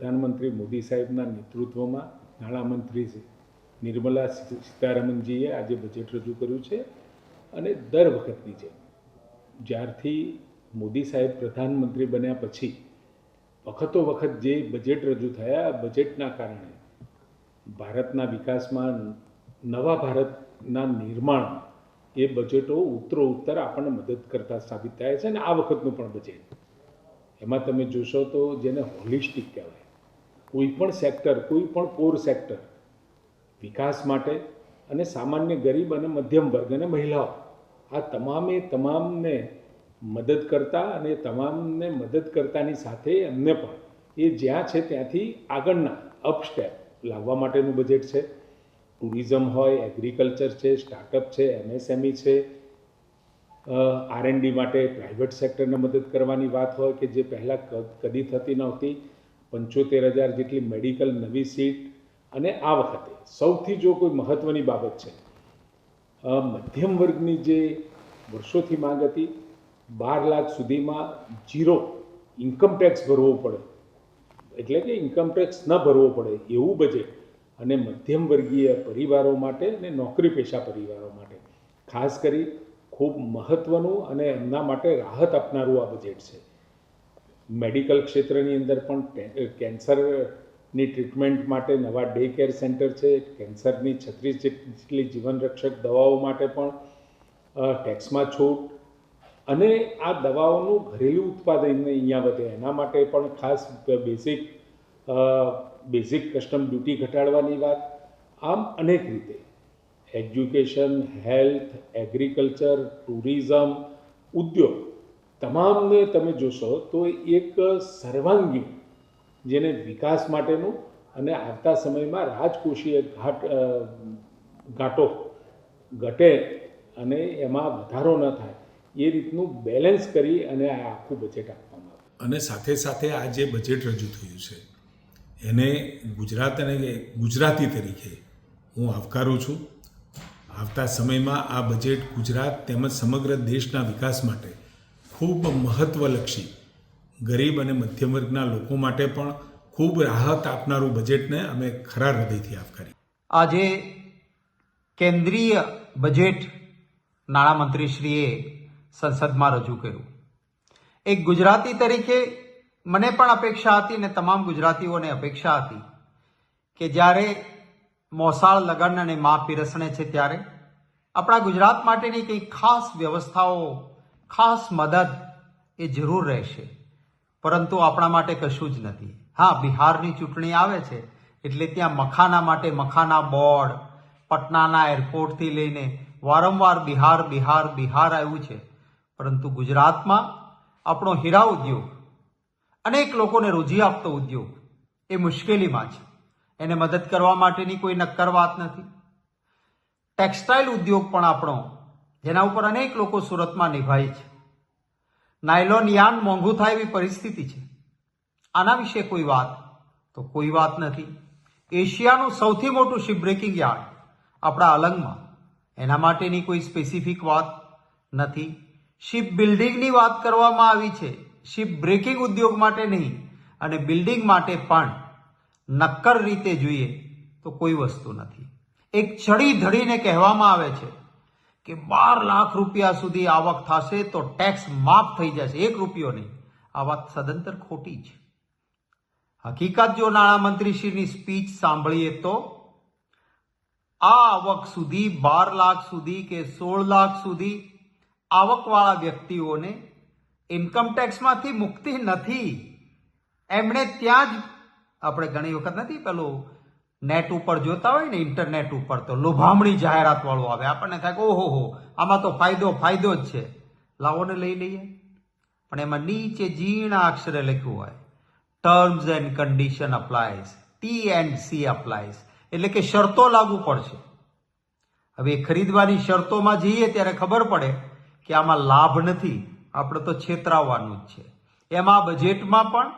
પ્રધાનમંત્રી મોદી સાહેબના નેતૃત્વમાં નાણામંત્રી શ્રી નિર્મલા સીતારામનજીએ આજે બજેટ રજૂ કર્યું છે અને દર વખતની જેમ. જ્યારથી મોદી સાહેબ પ્રધાનમંત્રી બન્યા પછી વખતો વખત જે બજેટ રજૂ થયા બજેટના કારણે ભારતના વિકાસમાં નવા ભારતના નિર્માણ એ બજેટો ઉત્તરો ઉત્તર આપણને મદદ કરતા સાબિત થાય છે અને આ વખતનું પણ બજેટ. એમાં તમે જોશો તો જેને હોલિસ્ટિક કહેવાય કોઈ પણ સેક્ટર કોઈ પણ પોર સેક્ટર, વિકાસ માટે અને સામાન્ય ગરીબ અને મધ્યમ વર્ગ અને મહિલાઓ, આ તમામે તમામને મદદ કરતા અને તમામને મદદ કરતાની સાથે એમને પણ એ જ્યાં છે ત્યાંથી આગળના અપસ્ટેપ લાવવા માટેનું બજેટ છે. ટુરિઝમ હોય એગ્રીકલ્ચર છે સ્ટાર્ટઅપ છે એમએસએમઈ છે આરએનડી માટે પ્રાઇવેટ સેક્ટરને મદદ કરવાની વાત હોય કે જે પહેલાં કદી થતી નહોતી. પંચોતેર હજાર જેટલી મેડિકલ નવી સીટ અને આ વખતે સૌથી જો કોઈ મહત્ત્વની બાબત છે મધ્યમ વર્ગની જે વર્ષોથી માંગ હતી, બાર લાખ સુધીમાં જીરો ઇન્કમ ટેક્સ ભરવો પડે. એટલે કે ઇન્કમ ટેક્સ ન ભરવો પડે એવું બજેટ અને મધ્યમ વર્ગીય પરિવારો માટે અને નોકરી પેશા પરિવારો માટે. ખાસ કરી ખૂબ મહત્ત્વનું અને એમના માટે રાહત આપનારું આ બજેટ છે. મેડિકલ ક્ષેત્રની અંદર પણ કેન્સરની ટ્રીટમેન્ટ માટે નવા ડે કેર સેન્ટર છે, કેન્સરની છત્રીસ જેટલી જીવનરક્ષક દવાઓ માટે પણ ટેક્સમાં છૂટ. અને આ દવાઓનું ઘરેલું ઉત્પાદન અહીંયા વધે. એના માટે પણ ખાસ બેઝિક બેઝિક કસ્ટમ ડ્યુટી ઘટાડવાની વાત. આમ અનેક રીતે. એજ્યુકેશન, હેલ્થ, એગ્રીકલ્ચર, ટુરિઝમ, ઉદ્યોગ તમામને તમે જોશો તો એક સર્વાંગી જેને વિકાસ માટેનું અને આવતા સમયમાં રાજકોષીય ઘાટ ઘાટો ઘટે અને એમાં વધારો ન થાય, એ રીતનું બેલેન્સ કરી અને આ આખું બજેટ આપવામાં આવ્યું. અને સાથે સાથે આ જે બજેટ રજૂ થયું છે, એને ગુજરાત અને ગુજરાતી તરીકે હું આવકારું છું. આવતા સમયમાં આ બજેટ ગુજરાત તેમજ સમગ્ર દેશના વિકાસ માટે ખૂબ મહત્વલક્ષી. ગરીબ અને મધ્યમ વર્ગના લોકો માટે પણ ખૂબ રાહત આપનારું બજેટને અમે ખરા હૃદયથી આવકારી આજે કેન્દ્રીય બજેટ નાણામંત્રીશ્રીએ સંસદમાં રજૂ કર્યું. એક ગુજરાતી તરીકે મને પણ અપેક્ષા હતી ને તમામ ગુજરાતીઓને અપેક્ષા હતી કે જ્યારે મોસાળ લગ્ન અને મા પીરસણે છે ત્યારે આપણા ગુજરાત માટેની કંઈક ખાસ વ્યવસ્થાઓ ખાસ મદદ એ જરૂર રહેશે. પરંતુ આપણા માટે કશું જ નથી. હા, બિહારની ચૂંટણી આવે છે, એટલે ત્યાં મખાના માટે મખાના બોર્ડ, પટનાના એરપોર્ટથી લઈને વારંવાર બિહાર બિહાર બિહાર આવ્યું છે. પરંતુ ગુજરાતમાં આપણો હીરા ઉદ્યોગ, અનેક લોકોને રોજી આપતો ઉદ્યોગ એ મુશ્કેલીમાં છે. એને મદદ કરવા માટેની કોઈ નક્કર વાત નથી. ટેક્સટાઇલ ઉદ્યોગ પણ આપણો જેના ઉપર અનેક લોકો સુરતમાં નિભાય છે. નાયલોન યાન મોંઘું થાય એવી પરિસ્થિતિ છે. આના વિશે કોઈ વાત? તો કોઈ વાત નથી. એશિયાનું સૌથી મોટું શિપ બ્રેકિંગ યાર્ડ આપણા અલંગમાં. એના માટેની કોઈ સ્પેસિફિક વાત નથી. શિપ બિલ્ડિંગની વાત કરવામાં આવી છે. શિપ બ્રેકિંગ ઉદ્યોગ માટે નહીં, અને બિલ્ડિંગ માટે પણ. નક્કર રીતે જોઈએ તો કોઈ વસ્તુ નથી. એક ચડી ધડીને કહેવામાં આવે છે કે બાર લાખ રૂપિયા સુધી આવક થશે તો ટેક્સ માફ થઈ જશે. એક રૂપિયો નહીં. આ વાત સદંતર ખોટી છે. હકીકત જો નાણામંત્રીશ્રીની સ્પીચ સાંભળીએ તો, આ આવક સુધી, બાર લાખ સુધી કે સોળ લાખ સુધી આવકવાળા વ્યક્તિઓને ઇન્કમ ટેક્સમાંથી મુક્તિ નથી. એમણે ત્યાં જ, આપણે ઘણી વખત નથી પેલું નેટ ઉપર જોતા હોય ને ઇન્ટરનેટ ઉપર, તો લોભામણી જાહેરાત વાળું આવે. આપણને થાય ઓહો, હો, આમાં તો ફાયદો ફાયદો જ છે. લાવોને લઈ લઈએ. પણ એમાં નીચે ઝીણા અક્ષરે લખ્યું હોય terms and condition applies T and C applies એટલે કે શરતો લાગુ પડશે. હવે ખરીદવાની શરતોમાં જઈએ ત્યારે ખબર પડે કે આમાં લાભ નથી. આપણે તો છેતરાવાનું જ છે. એમાં બજેટમાં પણ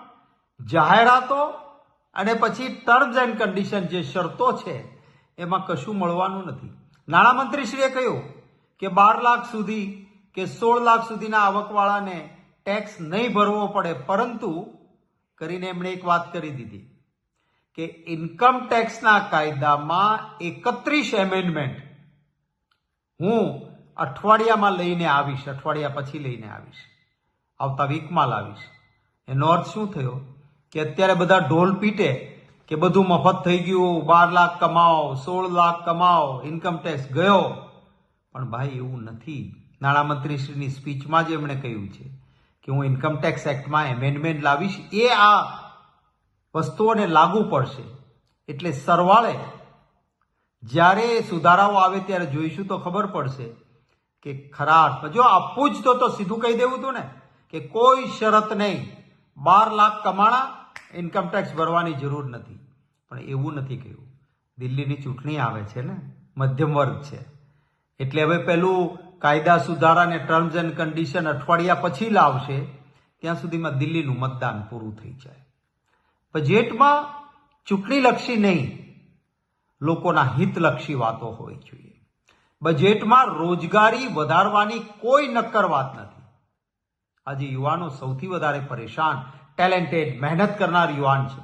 જાહેરાતો અને પછી ટર્મ્સ એન્ડ કન્ડિશન જે શરતો છે, એમાં કશું મળવાનું નથી. નાણામંત્રીશ્રીએ કહ્યું કે બાર લાખ સુધી કે સોળ લાખ સુધીના આવકવાળાને ટેક્સ નહીં ભરવો પડે, પરંતુ કરીને એમણે એક વાત કરી દીધી કે ઇન્કમ ટેક્સના કાયદામાં એકત્રીસ એમેન્ડમેન્ટ હું અઠવાડિયામાં લઈને આવીશ, અઠવાડિયા પછી લઈને આવીશ. આવતા વીકમાં લાવીશ. એનો અર્થ શું થયો? કે અત્યારે બધા ઢોલ પીટે કે બધું મફત થઈ ગયું, બાર લાખ કમાઓ, સોળ લાખ કમાઓ ઇન્કમ ટેક્સ ગયો. પણ ભાઈ એવું નથી. નાણામંત્રીશ્રીની સ્પીચમાં જ એમણે કહ્યું છે કે હું ઇન્કમ ટેક્સ એક્ટમાં એમેન્ડમેન્ટ લાવીશ. એ આ વસ્તુઓને લાગુ પડશે. એટલે સરવાળે જ્યારે સુધારાઓ આવે ત્યારે જોઈશું તો ખબર પડશે કે ખરા અર્થમાં જો આપવું જ તો સીધું કહી દેવું હતું ને કે કોઈ શરત નહીં. બાર લાખ કમાણા ઇન્કમ ટેક્સ ભરવાની જરૂર નથી. પણ એવું નથી કહ્યું. દિલ્હીની ચૂંટણી આવે છે ને? મધ્યમ વર્ગ છે. એટલે હવે પેલું કાયદા સુધારા ને ટર્મ્સ એન્ડ કન્ડિશન અઠવાડિયા પછી લાવશે, ત્યાં સુધીમાં દિલ્હીનું મતદાન પૂરું થઈ જાય. બજેટમાં ચૂંટણીલક્ષી નહીં. લોકોના હિતલક્ષી વાતો હોવી જોઈએ. બજેટમાં રોજગારી વધારવાની કોઈ નક્કર વાત નથી. આજે યુવાનો સૌથી વધારે પરેશાન ટેલેન્ટેડ મહેનત કરનાર યુવાન છે.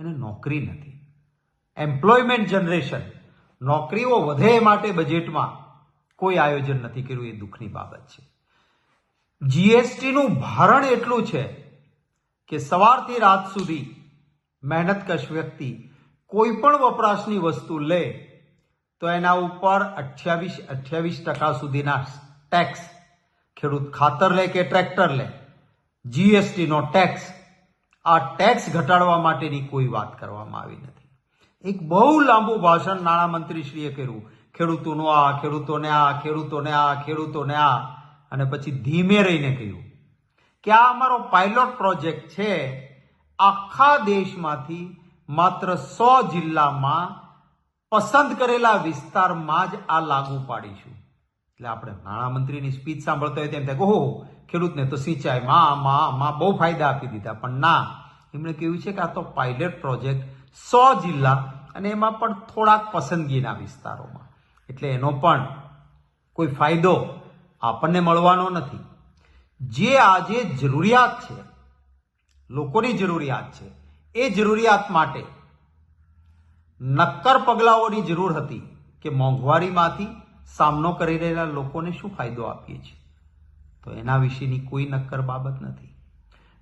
એને નોકરી નથી. એમ્પ્લોયમેન્ટ જનરેશન નોકરીઓ વધે એ માટે બજેટમાં કોઈ આયોજન નથી કર્યું, એ દુઃખની બાબત છે. જીએસટીનું ભારણ એટલું છે કે સવારથી રાત સુધી મહેનતકશ વ્યક્તિ કોઈ પણ વપરાશની વસ્તુ લે, તો એના ઉપર અઠ્યાવીસ અઠ્યાવીસ ટકા સુધીના ટેક્સ ખેડૂત ખાતર લે કે ટ્રેક્ટર લે. જીએસટીનો ટેક્સ આ ટેક્સ ઘટાડવા માટેની કોઈ વાત કરવામાં આવી નથી. એક બહુ લાંબુ ભાષણ નાણામંત્રીશ્રીએ કર્યું. ખેડૂતોનું આ, ખેડૂતોને આ ખેડૂતોને આ ખેડૂતોને આ. અને પછી ધીમે રહીને કહ્યું કે આ અમારો પાયલોટ પ્રોજેક્ટ છે. આખા દેશમાંથી માત્ર સો જિલ્લામાં પસંદ કરેલા વિસ્તારમાં જ આ લાગુ પાડીશું. એટલે આપણે નાણામંત્રીની સ્પીચ સાંભળતા હોય તેમ થાય ઓહો ખેડૂતને તો સિંચાઈ માં માં માં બહુ ફાયદા આપી દીધા. પણ ના, એમણે કહ્યું છે કે આ તો પાયલટ પ્રોજેક્ટ સો જિલ્લા અને એમાં પણ થોડાક પસંદગીના વિસ્તારોમાં. એટલે એનો પણ કોઈ ફાયદો આપણને મળવાનો નથી. જે આજે જરૂરિયાત છે, લોકોની જરૂરિયાત છે, એ જરૂરિયાત માટે નક્કર પગલાઓની જરૂર હતી કે મોંઘવારીમાંથી સામનો કરી રહેલા લોકોને શું ફાયદો આપીએ છીએ. તો એના વિશેની કોઈ નક્કર બાબત નથી.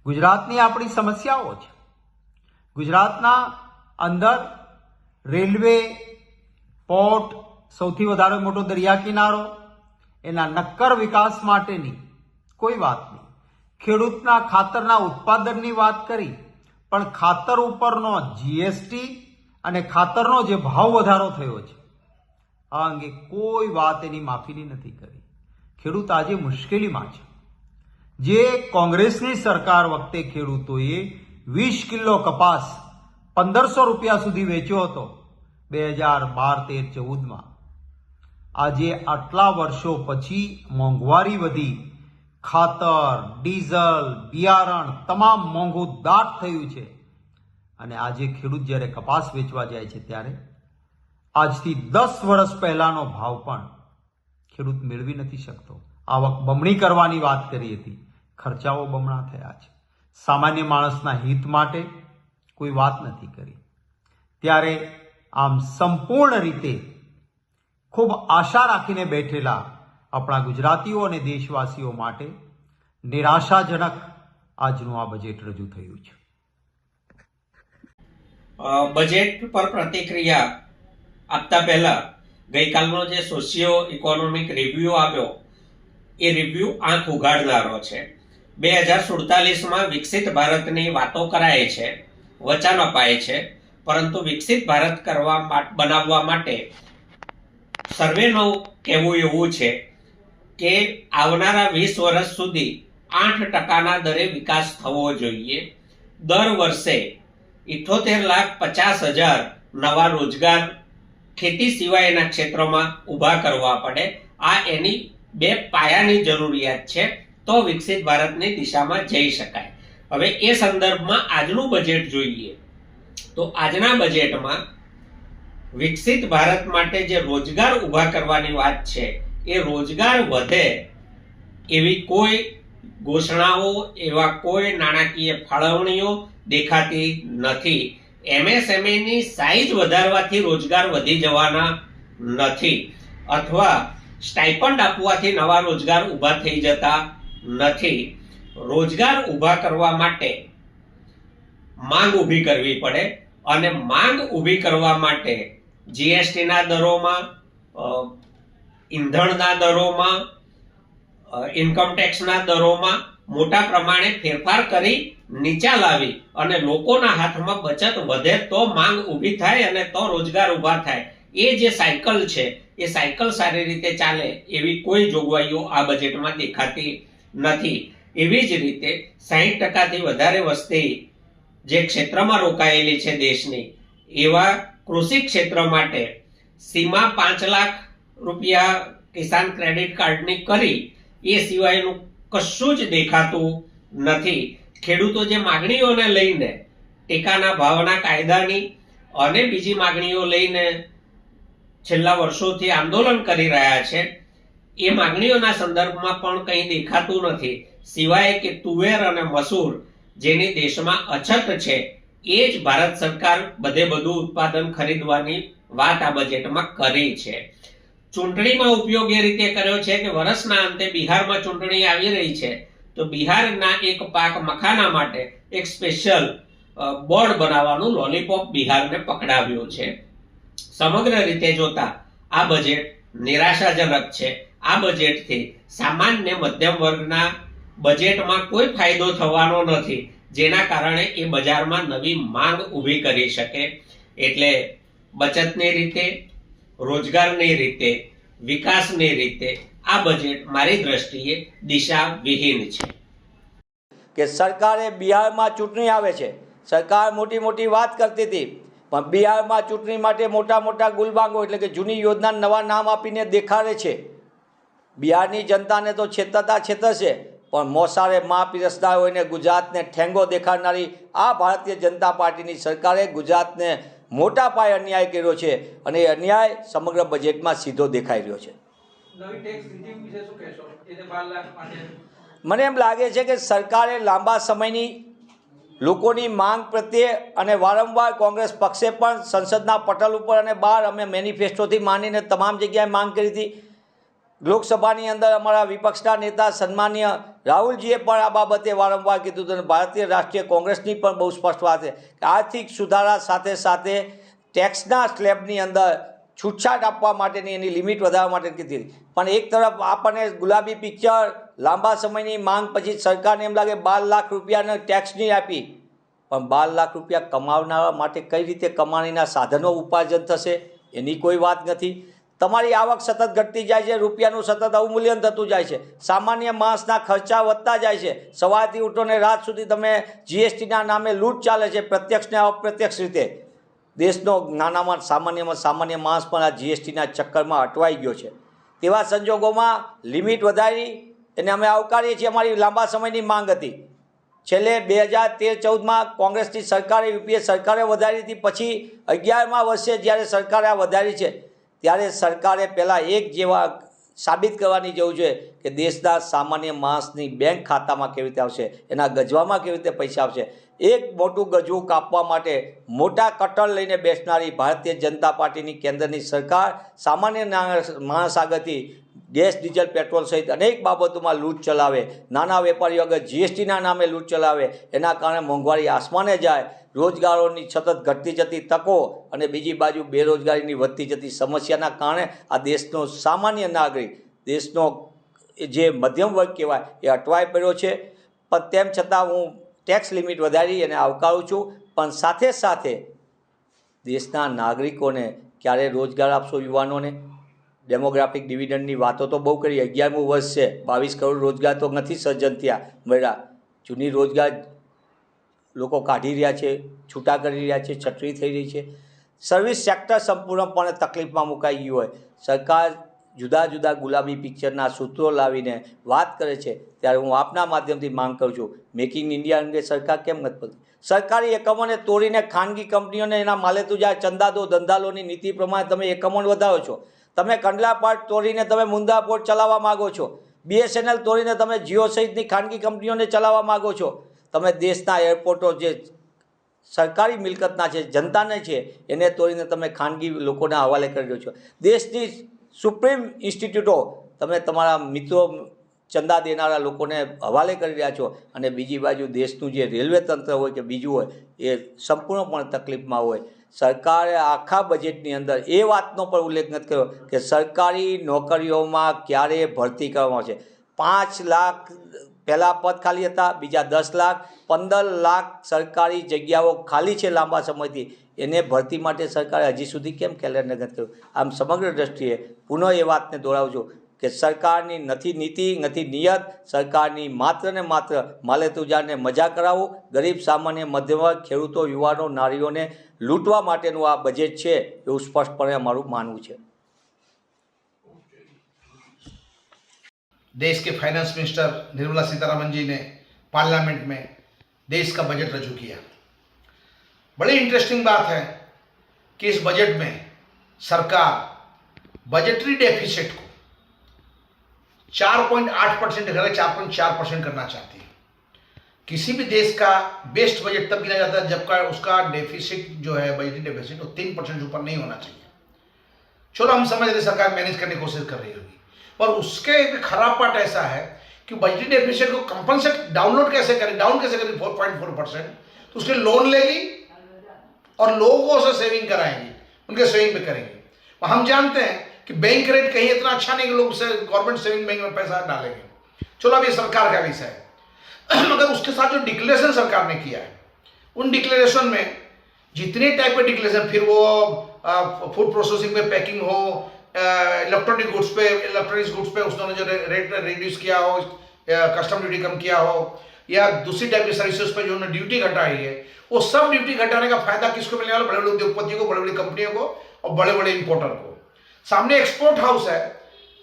ગુજરાતની આપણી સમસ્યાઓ છે. ગુજરાતના અંદર રેલવે, પોર્ટ, સૌથી વધારે મોટો દરિયા કિનારો એના નક્કર વિકાસ માટેની કોઈ વાત નહીં. ખેડૂતના ખાતરના ઉત્પાદનની વાત કરી, પણ ખાતર ઉપરનો જીએસટી અને ખાતરનો જે ભાવ વધારો થયો છે, આ અંગે કોઈ વાત એની માફીની નથી કરી. ખેડૂત આજે મુશ્કેલીમાં છે. જે કોંગ્રેસની સરકાર વખતે ખેડૂતોએ વીસ કિલો કપાસ પંદરસો રૂપિયા સુધી વેચ્યો હતો બે હજાર બાર તેર ચૌદમાં. આજે આટલા વર્ષો પછી મોંઘવારી વધી. ખાતર, ડીઝલ, બિયારણ તમામ મોંઘું દાટ થયું છે. અને આજે ખેડૂત જ્યારે કપાસ વેચવા જાય છે ત્યારે, આજથી દસ વર્ષ પહેલાનો ભાવ પણ ખેડૂત મેળવી નથી શકતો. આવક બમણી કરવાની વાત કરી હતી. ખર્ચાઓ બમણા થયા છે. સામાન્ય માણસના હિત માટે કોઈ વાત નથી કરી. ત્યારે આમ સંપૂર્ણ રીતે ખૂબ આશા રાખીને બેઠેલા આપણા ગુજરાતીઓ અને દેશવાસીઓ માટે નિરાશાજનક આજનું આ બજેટ રજૂ થયું છે. બજેટ પર પ્રતિક્રિયા આપતા પહેલા ગઈકાલનો જે સોશિયો ઇકોનોમિક રિવ્યુ આવ્યો, એ રિવ્યુ આંખ ઉગાડનારો છે. બે હજાર સુડતાલીસમાં વિકસિત ભારતની વાતો કરાય છે, વચન અપાય છે, પરંતુ વિકસિત ભારત કરવા બનાવવા માટે સર્વેનું કહેવું એવું છે કે આવનારા વીસ વર્ષ સુધી આઠ ટકાના દરે વિકાસ થવો જોઈએ. દર વર્ષે ઇઠોતેર લાખ પચાસ હજાર નવા રોજગાર ખેતી સિવાયના ક્ષેત્રોમાં ઊભા કરવા પડે. આ એની બે પાયાની જરૂરિયાત છે, તો વિકસિત ભારતની દિશામાં જઈ શકાય. હવે એ સંદર્ભમાં આજનું બજેટ જોઈએ. તો આજના બજેટમાં વિકસિત ભારત માટે જે રોજગાર ઊભા કરવાની વાત છે, એ રોજગાર વધે એવી કોઈ ઘોષણાઓ, એવા કોઈ નાણાકીય ફાળવણીઓ દેખાતી નથી. એમએસએમઈની સાઈઝ વધારવાથી રોજગાર વધી જવાના નથી અથવા સ્ટાઇપન્ડ આપવાથી નવા રોજગાર ઊભા થઈ જતા નથી. રોજગાર ઊભા કરવા માટે માંગ ઊભી કરવી પડે અને માંગ ઊભી કરવા માટે જીએસટીના દરોમાં ઈંધણના દરોમાં ઇન્કમટેક્સના દરોમાં મોટા પ્રમાણે ફેરફાર કરી નીચા લાવી અને લોકોના હાથમાં બચત વધે તો માંગ ઊભી થાય અને તો રોજગાર ઊભા થાય. એ જે સાયકલ છે, એ સાયકલ સારી રીતે ચાલે એવી કોઈ જોગવાઈઓ આ બજેટમાં દેખાતી નથી. એવી જ રીતે સાહીઠ ટકાથી વધારે વસ્તી જે ક્ષેત્રમાં રોકાયેલી છે દેશની, એવા કૃષિ ક્ષેત્ર માટે સીમા પાંચ લાખ રૂપિયા કિસાન ક્રેડિટ કાર્ડની કરી, એ સિવાયનું કશું જ દેખાતું નથી. ખેડૂતો જે માગણીઓને લઈને, ટેકાના ભાવના કાયદાની અને બીજી માગણીઓ લઈને છેલ્લા વર્ષોથી આંદોલન કરી રહ્યા છે, એ માગણીઓના સંદર્ભમાં પણ કંઈ દેખાતું નથી. સિવાય કે તુવેર અને મસૂર, જેની દેશમાં અછત છે, એ જ ભારત સરકાર બધે બધું ઉત્પાદન ખરીદવાની વાત આ બજેટમાં કરી છે. ચૂંટણીમાં ઉપયોગ એ રીતે કર્યો છે કે વર્ષના અંતે બિહારમાં ચૂંટણી આવી રહી છે. તો બિહારના એક પાક મખાના માટે એક સ્પેશિયલ બોર્ડ બનાવવાનું લોલીપોપ બિહારને પકડાવ્યું છે. સમગ્ર રીતે જોતા આ બજેટ નિરાશાજનક છે. આ બજેટથી સામાન્ય મધ્યમ વર્ગના બજેટમાં કોઈ ફાયદો થવાનો નથી, જેના કારણે એ બજારમાં નવી માંગ ઊભી કરી શકે. એટલે બચતની રીતે રોજગારની રીતે, વિકાસની રીતે, આ બજેટ મારી દ્રષ્ટિએ દિશા વિહીન છે. કે સરકારે બિહારમાં ચૂંટણી આવે છે. સરકાર મોટી મોટી વાત કરતી હતી, પણ બિહારમાં ચૂંટણી માટે મોટા મોટા ગુલબાંગો એટલે કે જૂની યોજના નવા નામ આપીને દેખાડે છે. બિહારની જનતાને તો છેતરતા છેતરશે, પણ મોસારે મા પીરસનાર હોઈને ગુજરાતને ઠેંગો દેખાડનારી આ ભારતીય જનતા પાર્ટીની સરકારે ગુજરાતને મોટા પાયે અન્યાય કર્યો છે અને એ અન્યાય સમગ્ર બજેટમાં સીધો દેખાઈ રહ્યો છે. મને એમ લાગે છે કે સરકારે લાંબા સમયની લોકોની માંગ પ્રત્યે અને વારંવાર કોંગ્રેસ પક્ષે પણ સંસદના પટલ ઉપર અને બહાર અમે મેનિફેસ્ટોથી માનીને તમામ જગ્યાએ માંગ કરી હતી. લોકસભાની અંદર અમારા વિપક્ષના નેતા સન્માનીય રાહુલજીએ પણ આ બાબતે વારંવાર કીધું હતું અને ભારતીય રાષ્ટ્રીય કોંગ્રેસની પણ બહુ સ્પષ્ટ વાત છે કે આર્થિક સુધારા સાથે સાથે ટેક્સના સ્લેબની અંદર છૂટછાટ આપવા માટેની એની લિમિટ વધારવા માટે કીધી. પણ એક તરફ આપણને ગુલાબી પિક્ચર લાંબા સમયની માંગ પછી સરકારને એમ લાગે બાર લાખ રૂપિયાને ટેક્સ નહીં આપી પણ બાર લાખ રૂપિયા કમાવનારા માટે કઈ રીતે કમાણીના સાધનો ઉપાર્જન થશે એની કોઈ વાત નથી તમારી આવક સતત ઘટતી જાય છે, રૂપિયાનું સતત અવમૂલ્યન થતું જાય છે. સામાન્ય માણસના ખર્ચા વધતા જાય છે. સવારથી ઉઠોને રાત સુધી તમે જીએસટીના નામે લૂંટ ચાલે છે પ્રત્યક્ષ ને અપ્રત્યક્ષ રીતે. દેશનો નાનામાં સામાન્યમાં સામાન્ય માણસ પણ આ જીએસટીના ચક્કરમાં અટવાઈ ગયો છે. તેવા સંજોગોમાં લિમિટ વધારી એને અમે આવકારીએ છીએ અમારી લાંબા સમયની માંગ હતી. છેલ્લે બે હજાર તેર ચૌદમાં કોંગ્રેસની સરકારે યુપીએ સરકારે વધારી હતી. પછી અગિયારમાં વર્ષે જ્યારે સરકારે આ વધારી છે ત્યારે સરકારે પહેલાં એક જેવા સાબિત કરવાની જરૂર છે કે દેશના સામાન્ય માણસની બેંક ખાતામાં કેવી રીતે આવશે, એના ગજવામાં કેવી રીતે પૈસા આવશે. એક મોટું ગજવું કાપવા માટે મોટા કટર લઈને બેસનારી ભારતીય જનતા પાર્ટીની કેન્દ્રની સરકાર સામાન્ય માણસ આગળથી ગેસ, ડીઝલ, પેટ્રોલ સહિત અનેક બાબતોમાં લૂંટ ચલાવે. નાના વેપારીઓ આગળ જીએસટીના નામે લૂંટ ચલાવે, એના કારણે મોંઘવારી આસમાને જાય, રોજગારોની સતત ઘટતી જતી તકો અને બીજી બાજુ બેરોજગારીની વધતી જતી સમસ્યાના કારણે આ દેશનો સામાન્ય નાગરિક, દેશનો જે મધ્યમ વર્ગ કહેવાય, એ અટવાઈ પડ્યો છે. પણ તેમ છતાં હું ટેક્સ લિમિટ વધારી અને આવકારું છું. પણ સાથે સાથે દેશના નાગરિકોને ક્યારે રોજગાર આપશો યુવાનોને? ડેમોગ્રાફિક ડિવિડન્ડની વાતો તો બહુ કરી. અગિયારમું વર્ષ છે. બાવીસ કરોડ રોજગાર તો નથી સર્જન થયા. મળ્યા જૂની રોજગાર લોકો કાઢી રહ્યા છે, છૂટા કરી રહ્યા છે, છટરી થઈ રહી છે. સર્વિસ સેક્ટર સંપૂર્ણપણે તકલીફમાં મુકાઈ ગયું હોય. સરકાર જુદા જુદા ગુલાબી પિક્ચરના સૂત્રો લાવીને વાત કરે છે. ત્યારે હું આપના માધ્યમથી માંગ કરું છું મેક ઇન ઇન્ડિયા અંગે સરકાર કેમ નથી પડતી સરકારી એકમોને તોડીને ખાનગી કંપનીઓને એના માલે તુજા ચંદાદો ધંધાલોની નીતિ પ્રમાણે તમે એકમો વધારો છો. તમે કંડલા પાર્ટ તોડીને તમે મુંદા પોર્ટ ચલાવવા માગો છો. બીએસએનએલ તોડીને તમે જીઓ સહિતની ખાનગી કંપનીઓને ચલાવવા માગો છો. તમે દેશના એરપોર્ટો જે સરકારી મિલકતના છે, જનતાને છે, એને તોડીને તમે ખાનગી લોકોના હવાલે કરી રહ્યો છો. દેશની સુપ્રીમ ઇન્સ્ટિટ્યૂટો તમે તમારા મિત્રો ચંદા દેનારા લોકોને હવાલે કરી રહ્યા છો અને બીજી બાજુ દેશનું જે રેલવે તંત્ર હોય કે બીજું હોય, એ સંપૂર્ણપણે તકલીફમાં હોય. સરકારે આખા બજેટની અંદર એ વાતનો પણ ઉલ્લેખ નથી કર્યો કે સરકારી નોકરીઓમાં ક્યારે ભરતી કરવામાં આવશે. પાંચ લાખ પહેલાં પદ ખાલી હતા, બીજા દસ લાખ, પંદર લાખ સરકારી જગ્યાઓ ખાલી છે લાંબા સમયથી. એને ભરતી માટે સરકારે હજી સુધી કેમ કેલેન્ડર નથી કર્યું? આમ સમગ્ર દ્રષ્ટિએ પુનઃ એ વાતને દોહરાવું કે સરકારની નથી નીતિ નથી નિયત સરકારની માત્ર ને માત્ર માલે તુજારને મજા કરાવવું ગરીબ સામાન્ય મધ્યમ ખેડૂતો યુવાનો નારીઓને લૂંટવા માટેનું આ બજેટ છે એવું સ્પષ્ટપણે અમારું માનવું છે देश के फाइनेंस मिनिस्टर निर्मला सीतारमन जी ने पार्लियामेंट में देश का बजट रजू किया बड़ी इंटरेस्टिंग बात है कि इस बजट में सरकार बजटरी डेफिसिट को 4.8 परसेंट घर चार पॉइंट चार परसेंट करना चाहती है। किसी भी देश का बेस्ट बजट तब गिना जाता है जबका उसका डेफिसिट जो है बजटरी डेफिसिट वो तीन परसेंट ऊपर नहीं होना चाहिए। चलो, हम समझ रहे सरकार मैनेज करने की कोशिश कर रही होगी। पर उसके एक खराब पार्ट ऐसा है कि बजटरी डेफिसिट को कंपनसेट डाउनलोड कैसे करें? डाउन कैसे करें? फोर पॉइंट फोर परसेंट तो उसके लोन लेगी और लोगों से सेविंग कराएँगी, उनके सेविंग पे करेंगे। हम जानते हैं कि बैंक रेट कहीं इतना अच्छा नहीं कि लोग से गवर्नमेंट सेविंग बैंक में पैसा डालेंगे। चलो अब ये सरकार का विषय है मगर उसके साथ जो डिक्लेरेशन सरकार ने किया है, उन डिक्लेरेशन में जितने टाइप के डिक्लेरेशन फिर वो फ़ूड प्रोसेसिंग में पैकिंग हो इलेक्ट्रॉनिक गुड्स पे इलेक्ट्रॉनिक्स गुड्स पे उसने जो रेट रिड्यूस किया हो कस्टम ड्यूटी कम किया हो, या दूसरी टाइप की सर्विसेज़ पे जो उन्होंने ड्यूटी घटाई है, वो सब ड्यूटी घटाने का फ़ायदा किसको मिलने वाला? बड़े बड़े उद्योगपतियों को बड़े बड़ी कंपनियों को और बड़े बड़े इंपोर्टर को। सामने एक्सपोर्ट हाउस है,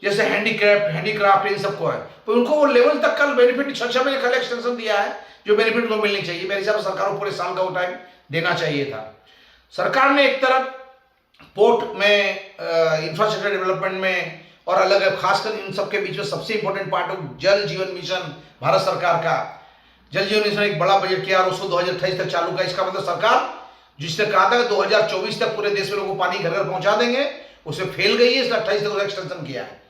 जैसे हैंडीक्राफ्ट हैंडीक्राफ्ट इन सबको है। तो उनको वो लेवल तक का बेनिफिट छह छह महीने कल एक्सटेंशन दिया है, जो बेनिफिट उनको मिलनी चाहिए। मेरे हिसाब से सरकार को पूरे साल का वो टाइम देना चाहिए था। सरकार ने एक तरफ़ पोर्ट में इंफ्रास्ट्रक्चर डेवलपमेंट में और अलग अलग खासकर इन सबके बीच में सबसे इंपॉर्टेंट पार्ट ऑफ़ जल जीवन मिशन भारत सरकार का। जल जीवन मिशन एक बड़ा बजट किया और उसको दो तक चालू का इसका मतलब सरकार, जिसने कहा था कि 2024 तक पूरे देश में लोगों को पानी घर घर पहुँचा देंगे उसे फेल गई है, इसने अट्ठाईस तक एक्सटेंशन किया है।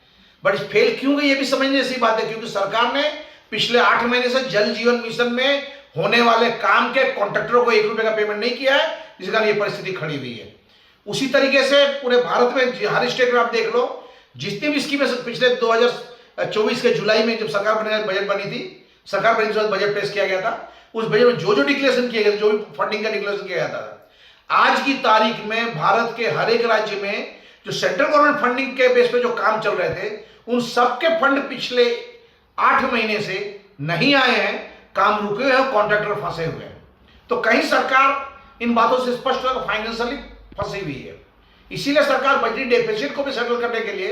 बट फेल क्यों गई, ये भी समझने जैसी बात है, क्योंकि सरकार ने पिछले आठ महीने से जल जीवन मिशन में होने वाले काम के कॉन्ट्रैक्टरों को एक रुपए का पेमेंट नहीं किया है जिस कारण ये परिस्थिति खड़ी हुई है। उसी तरीके से पूरे भारत में हर स्टेट में आप देख लो, जितनी भी स्कीमें पिछले 2024 के जुलाई में जब सरकार बने बजट बनी थी, सरकार बनी बजट पेश किया गया था। उस बजट में जो जो डिक्लेरेशन किया गया जो भी फंडिंग का डिक्लेरेशन किया गया था। आज की तारीख में भारत के हर एक राज्य में जो सेंट्रल गवर्नमेंट फंडिंग के बेस पे जो काम चल रहे थे उन सबके फंड पिछले आठ महीने से नहीं आए हैं काम रुके हुए हैं कॉन्ट्रैक्टर फंसे हुए हैं। तो कहीं सरकार इन बातों से स्पष्ट है फाइनेंशियली फंसी हुई है। इसीलिए सरकार बजट डेफिसिट को भी सेटल करने के लिए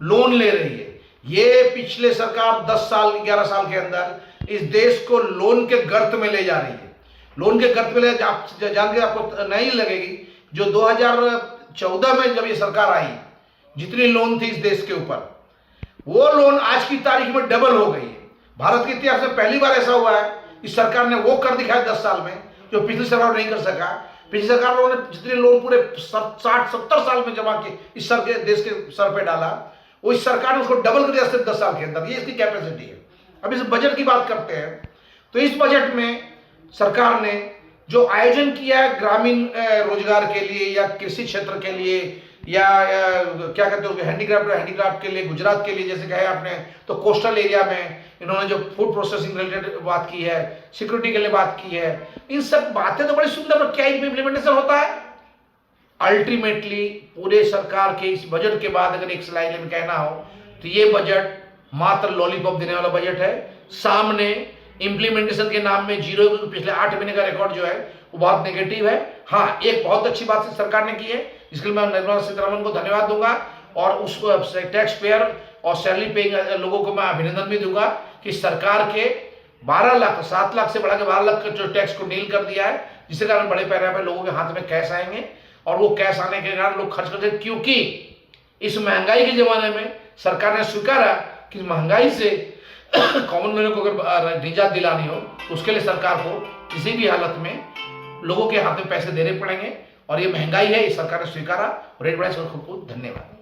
लोन ले रही है। ये पिछले सरकार 10 साल 11 साल के अंदर इस देश को लोन के गर्त में ले जा रही है। लोन के गर्त में ले जा, आप जान के आपको नहीं लगेगी। जो 2014 में जब ये सरकार आई, जितनी लोन थी इस देश के ऊपर, वो लोन आज की तारीख में डबल हो गई है। भारत के इतिहास में पहली बार ऐसा हुआ है कि सरकार ने वो कर दिखाया दस साल में, जो पिछली सरकार नहीं कर सका। पिछली सरकार ने जितने लोन पूरे साठ सत्तर साल में जमा किए, इस सर के, देश के सर पे डाला, वो इस सरकार ने उसको डबल कर दिया सिर्फ़ दस साल के अंदर। ये इसकी कैपेसिटी है। अब इस बजट की बात करते हैं तो इस बजट में सरकार ने जो आयोजन किया है ग्रामीण रोज़गार के लिए या कृषि क्षेत्र के लिए या, या क्या कहते हो हैंडीक्राफ्ट हैंडीक्राफ्ट के लिए गुजरात के लिए जैसे कहे आपने तो कोस्टल एरिया में इन्होंने जो फ़ूड प्रोसेसिंग रिलेटेड बात की है सिक्योरिटी के लिए बात की है इन सब बातें तो बड़ी सुंदर पर क्या इम्प्लीमेंटेशन होता है? अल्टीमेटली पूरे सरकार के इस बजट के बाद अगर एक लाइन में कहना हो तो ये बजट मात्र लॉलीपॉप देने वाला बजट है। सामने इंप्लीमेंटेशन के नाम में ज़ीरो पिछले आठ महीने का रिकॉर्ड जो है, वो बहुत नेगेटिव है। हाँ एक बहुत अच्छी बात सरकार ने की है। इसके लिए मैं निर्मला सीतारमन को धन्यवाद दूँगा और उस टैक्स पेयर और सैलरी पेइंग लोगों को मैं अभिनंदन भी दूँगा कि सरकार के 12 लाख, सात लाख से बढ़ा के बारह लाख जो टैक्स को नील कर दिया है, जिसके कारण बड़े पैमाने पर लोगों के हाथ में कैश आएँगे। और वो कैश आने के कारण लोग खर्च करते क्योंकि इस महँगाई के जमाने में सरकार ने स्वीकारा कि महँगाई से कॉमन मैन को अगर निजात दिलानी हो तो उसके लिए सरकार को किसी भी हालत में लोगों के हाथ में पैसे देने पड़ेंगे। और ये महँगाई है, ये सरकार ने स्वीकारा। रेड बड़ा खुद को धन्यवाद।